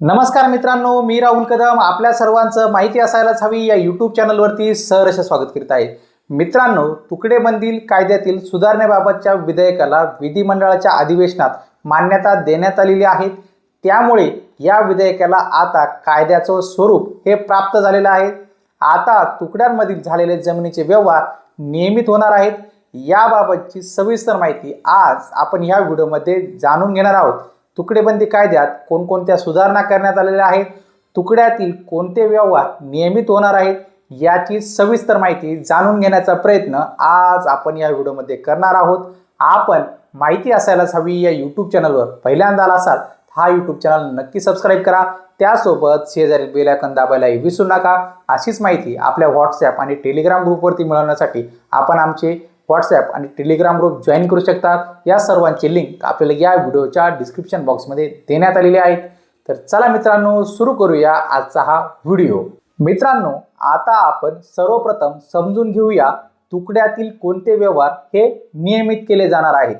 नमस्कार मित्रांनो मी राहुल कदम. आपल्या सर्वांचं माहिती असायलाच हवी. या यूट्यूब चॅनलवरती सहर्ष स्वागत करीत आहे. मित्रांनो तुकडेबंदील कायद्यातील सुधारणेबाबतच्या विधेयकाला विधिमंडळाच्या अधिवेशनात मान्यता देण्यात आलेली आहे. त्यामुळे या विधेयकाला आता कायद्याचं स्वरूप हे प्राप्त झालेलं आहे. आता तुकड्यांमधील झालेले जमिनीचे व्यवहार नियमित होणार आहेत. याबाबतची सविस्तर माहिती आज आपण या व्हिडिओमध्ये जाणून घेणार आहोत. तुकडेबंदी कायद्यात कोणकोणत्या सुधारणा करण्यात आलेल्या आहेत? तुकड्यातील कोणते व्यवहार नियमित होणार आहेत? याची सविस्तर माहिती जाणून घेण्याचा प्रयत्न आज आपण या व्हिडिओमध्ये करणार आहोत. आपण माहिती असायलाच हवी या यूट्यूब चॅनलवर पहिल्यांदा आला असाल हा यूट्यूब चॅनल नक्की सबस्क्राईब करा. त्यासोबत शेजारी बेल दाबायलाही विसरू नका. अशीच माहिती आपल्या व्हॉट्सॲप आणि टेलिग्राम ग्रुपवरती मिळवण्यासाठी आपण आमचे व्हॉट्सॲप आणि टेलिग्राम ग्रुप जॉईन करू शकतात. या सर्वांची लिंक आपल्याला या व्हिडिओच्या डिस्क्रिप्शन बॉक्समध्ये देण्यात आलेली आहेत. तर चला मित्रांनो सुरू करूया आजचा हा व्हिडिओ. मित्रांनो आता आपण सर्वप्रथम समजून घेऊया तुकड्यातील कोणते व्यवहार हे नियमित केले जाणार आहेत.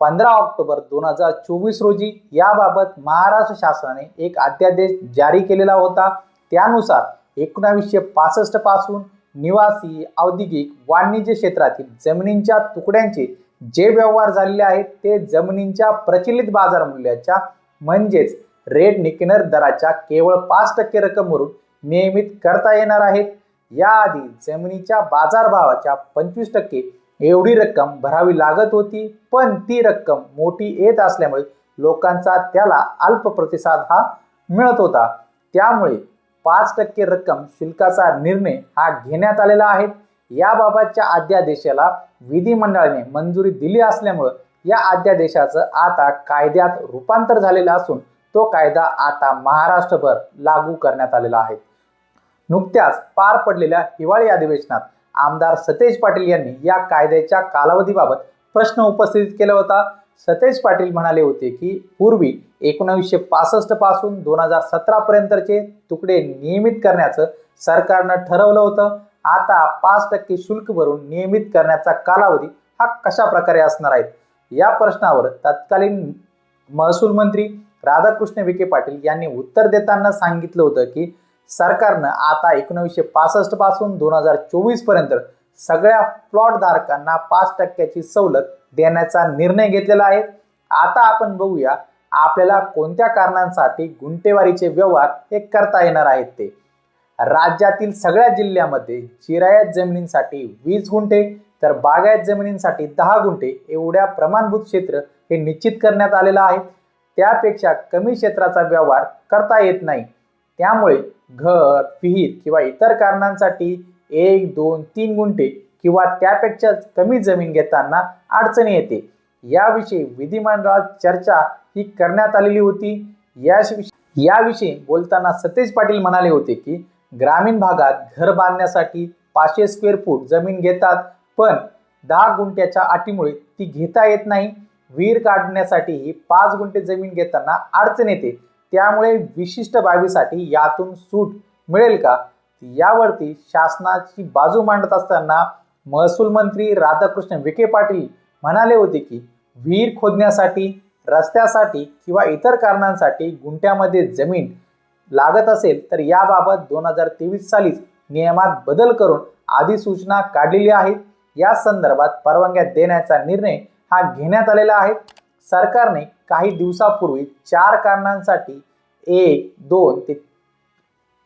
पंधरा ऑक्टोबर दोन हजार चोवीस रोजी याबाबत महाराष्ट्र शासनाने एक अध्यादेश जारी केलेला होता. त्यानुसार एकोणावीसशे पासष्टपासून निवासी औद्योगिक वाणिज्य क्षेत्रातील जमिनींच्या तुकड्यांचे जे व्यवहार झालेले आहेत ते जमिनींच्या प्रचलित बाजार मूल्याच्या म्हणजेच रेड निकेनर दराच्या केवळ पाच टक्के रक्कमवरून नियमित करता येणार आहेत. याआधी जमिनीच्या बाजारभावाच्या पंचवीस टक्के एवढी रक्कम भरावी लागत होती पण ती रक्कम मोठी येत असल्यामुळे लोकांचा त्याला अल्प प्रतिसाद हा मिळत होता. त्यामुळे पाच टक्के रक्कम शुल्काचा निर्णय हा घेण्यात आलेला आहे. याबाबतच्या अध्यादेशाला विधिमंडळाने मंजुरी दिली असल्यामुळं या अध्यादेशाचं आता कायद्यात रूपांतर झालेलं असून तो कायदा आता महाराष्ट्रभर लागू करण्यात आलेला आहे. नुकत्याच पार पडलेल्या हिवाळी अधिवेशनात आमदार सतेज पाटील यांनी या कायद्याच्या कालावधीबाबत प्रश्न उपस्थित केला होता. सतेज पाटील म्हणाले होते की पूर्वी एकोणावीसशे पासष्टपासून दोन हजार सतरा पर्यंतचे तुकडे नियमित करण्याचं सरकारनं ठरवलं होतं. आता पाच टक्के शुल्क भरून नियमित करण्याचा कालावधी हा कशा प्रकारे असणार आहे? या प्रश्नावर तत्कालीन महसूल मंत्री राधाकृष्ण विखे पाटील यांनी उत्तर देताना सांगितलं होतं की सरकारनं आता एकोणावीसशे पासष्टपासून दोन हजार चोवीसपर्यंत सगळ्या प्लॉट धारकांना पाच टक्क्याची सवलत देण्याचा निर्णय घेतलेला आहे. आता आपण बघूया आपल्याला कोणत्या कारणांसाठी गुंटेवारीचे व्यवहार हे करता येणार आहेत ते. राज्यातील सगळ्या जिल्ह्यामध्ये जिरायत जमिनींसाठी वीस गुंठे तर बागायत जमिनींसाठी दहा गुंठे एवढ्या प्रमाणभूत क्षेत्र हे निश्चित करण्यात आलेलं आहे. त्यापेक्षा कमी क्षेत्राचा व्यवहार करता येत नाही. त्यामुळे घर विहीर किंवा इतर कारणांसाठी एक दोन तीन गुंठे किंवा त्यापेक्षा कमी जमीन घेताना अडचणी येते. याविषयी विधिमंडळात चर्चा ही करण्यात आलेली होती. याविषयी याविषयी बोलताना सतेज पाटील म्हणाले होते की ग्रामीण भागात घर बांधण्यासाठी पाचशे स्क्वेअर फूट जमीन घेतात पण दहा गुंठ्याच्या अटीमुळे ती घेता येत नाही. विहीर काढण्यासाठी ही पाच गुंठे जमीन घेताना अडचण येते. त्यामुळे विशिष्ट बाबीसाठी यातून सूट मिळेल का? यावरती शासनाची बाजू मांडत असताना महसूल मंत्री राधाकृष्ण विखे पाटील म्हणाले होते की विहीर खोदण्यासाठी रस्त्यासाठी किंवा इतर कारणांसाठी गुंठ्यामध्ये जमीन लागत असेल तर याबाबत दोन हजार तेवीस सालीच नियमात बदल करून अधिसूचना काढलेली आहे. या संदर्भात परवानग्या देण्याचा निर्णय हा घेण्यात आलेला आहे. सरकारने काही दिवसापूर्वी चार कारणांसाठी एक दोन ते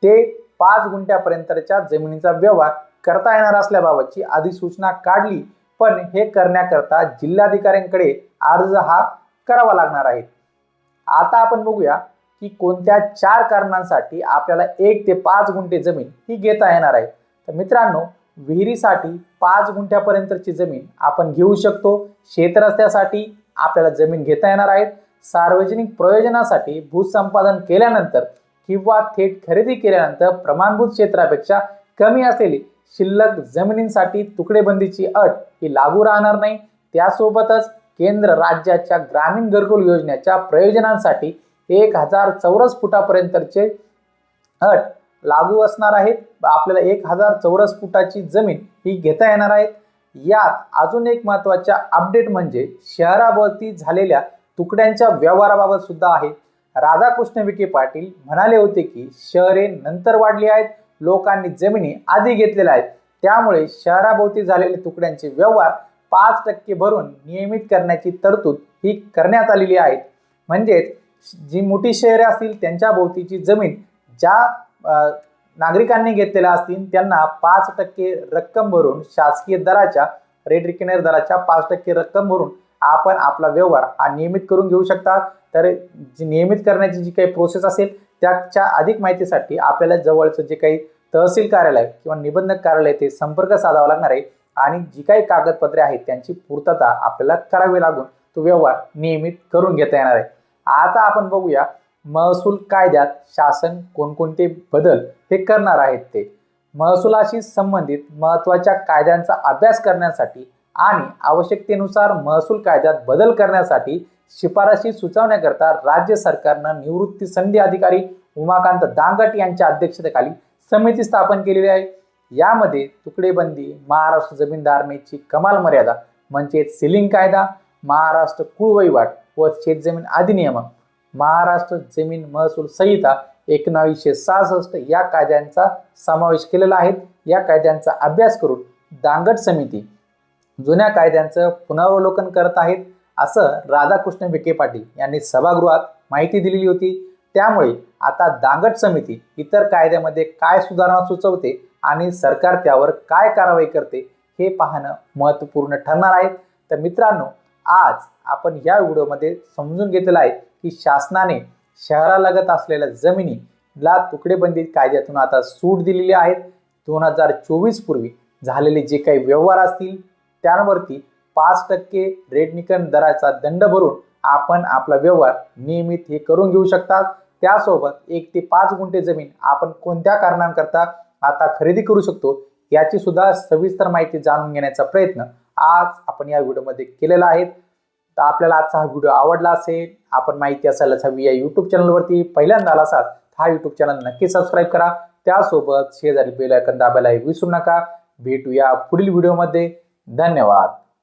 ते पाच गुंठ्यापर्यंतच्या जमिनीचा व्यवहार करता येणार असल्याबाबतची अधिसूचना काढली. पण हे करण्याकरता जिल्हाधिकाऱ्यांकडे अर्ज हा करावा लागणार आहे. आता आपण बघूया की कोणत्या चार कारणांसाठी आपल्याला एक ते पाच गुंठे जमीन ही घेता येणार आहे. तर मित्रांनो विहिरीसाठी पाच गुंठ्यापर्यंतची जमीन आपण घेऊ शकतो. शेतरस्त्यासाठी आपल्याला जमीन घेता येणार आहेत सार्वजनिक प्रयोजनासाठी भूसंपादन केल्यानंतर किंवा थेट खरेदी केल्यानंतर प्रमाणभूत क्षेत्रापेक्षा कमी असलेली शिल्लक जमिनींसाठी तुकडेबंदीची अट ही लागू राहणार नाही. त्यासोबतच केंद्र राज्याच्या ग्रामीण घरकुल योजनेच्या प्रयोजनांसाठी एक हजार चौरस फुटापर्यंतचे अट लागू असणार आहेत. आपल्याला एक हजार चौरस फुटाची जमीन ही घेता येणार आहेत. यात अजून एक महत्त्वाच्या अपडेट म्हणजे शहराभोवती झालेल्या तुकड्यांच्या व्यवहाराबाबत सुद्धा आहे. राधाकृष्ण विखे पाटील म्हणाले होते की शहरे नंतर वाढली आहेत लोकांनी जमिनी आधी घेतलेल्या आहेत. त्यामुळे शहराभोवती झालेले तुकड्यांचे व्यवहार पाच टक्के भरून नियमित करण्याची तरतूद ही करण्यात आलेली आहे. म्हणजेच जी मोठी शहरे असतील त्यांच्या भोवतीची जमीन ज्या नागरिकांनी घेतलेल्या असतील त्यांना पाच टक्के रक्कम भरून शासकीय दराच्या रेड रिकनर दराच्या पाच टक्के रक्कम भरून आपण आपला व्यवहार हा नियमित करून घेऊ शकता. तर जी नियमित करण्याची जी काही प्रोसेस असेल त्याच्या अधिक माहितीसाठी आपल्याला जवळचं जे काही तहसील कार्यालय किंवा निबंधक कार्यालय ते संपर्क साधावा लागणार आहे. आणि जी काही कागदपत्रे आहेत त्यांची पूर्तता आपल्याला करावी लागून तो व्यवहार नियमित करून घेता येणार आहे. आता आपण बघूया महसूल कायद्यात शासन कोणकोणते बदल हे करणार आहेत ते. महसुलाशी संबंधित महत्त्वाच्या कायद्यांचा अभ्यास करण्यासाठी आणि आवश्यकतेनुसार महसूल कायद्यात बदल करण्यासाठी शिफारशी सुचवण्याकरता राज्य सरकारनं निवृत्ती संधी अधिकारी उमाकांत दांगट यांच्या अध्यक्षतेखाली समिती स्थापन केलेली आहे. यामध्ये तुकडेबंदी महाराष्ट्र जमीनधारणेची कमाल मर्यादा म्हणजे सिलिंग कायदा महाराष्ट्र कुळवहिवाट व शेतजमीन अधिनियम महाराष्ट्र जमीन महसूल संहिता एकोणावीसशे सहासष्ट या कायद्यांचा समावेश केलेला आहे. या कायद्यांचा अभ्यास करून दांगट समिती जुन्या कायद्यांचं पुनरावलोकन करत आहेत असं राधाकृष्ण विखे पाटील यांनी सभागृहात माहिती दिलेली होती. त्यामुळे आता दांगट समिती इतर कायद्यामध्ये काय सुधारणा सुचवते आणि सरकार त्यावर काय कारवाई करते हे पाहणं महत्त्वपूर्ण ठरणार आहे. तर मित्रांनो आज आपण या व्हिडिओमध्ये समजून घेतलेलं आहे की शासनाने शहरालगत असलेल्या जमिनीला तुकडेबंदी कायद्यातून आता सूट दिलेली आहेत दोन हजार चोवीस पूर्वी झालेले जे काही व्यवहार असतील त्यांवरती पाच टक्के रेडनिकन दराचा दंड भरून आपण आपला व्यवहार नियमित हे करून घेऊ शकतात. त्यासोबत एक ते पाच गुंठे जमीन आपण कोणत्या कारणांकरता आता खरेदी करू शकतो याची सुद्धा सविस्तर माहिती जाणून घेण्याचा प्रयत्न आज आपण या व्हिडिओमध्ये केलेला आहे. तर आपल्याला आजचा हा व्हिडिओ आवडला असेल आपण माहिती असायलाच हवी या यूट्यूब चॅनलवरती पहिल्यांदा आला असाल तर हा यूट्यूब चॅनल नक्की सबस्क्राईब करा. त्यासोबत शेजारी बेल आयकन दाबायला विसरू नका. भेटूया पुढील व्हिडिओमध्ये. धन्यवाद.